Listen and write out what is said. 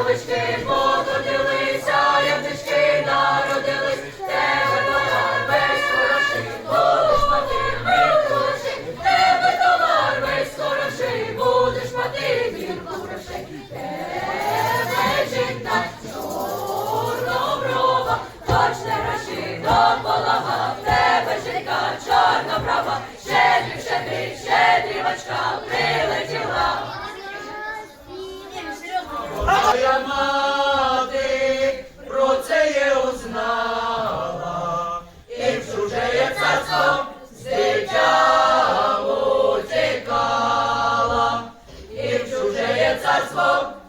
Голубички покотилися, як народились, тебе товар весь хороший, будеш мати, мир хороший, тебе товар весь хороший, будеш мати, мір хороший, тебе жінка, чорноброва, точне раші до полага, тебе жінка, чорноброва, щедрів, щедрів, щедрівачка, прили. Love.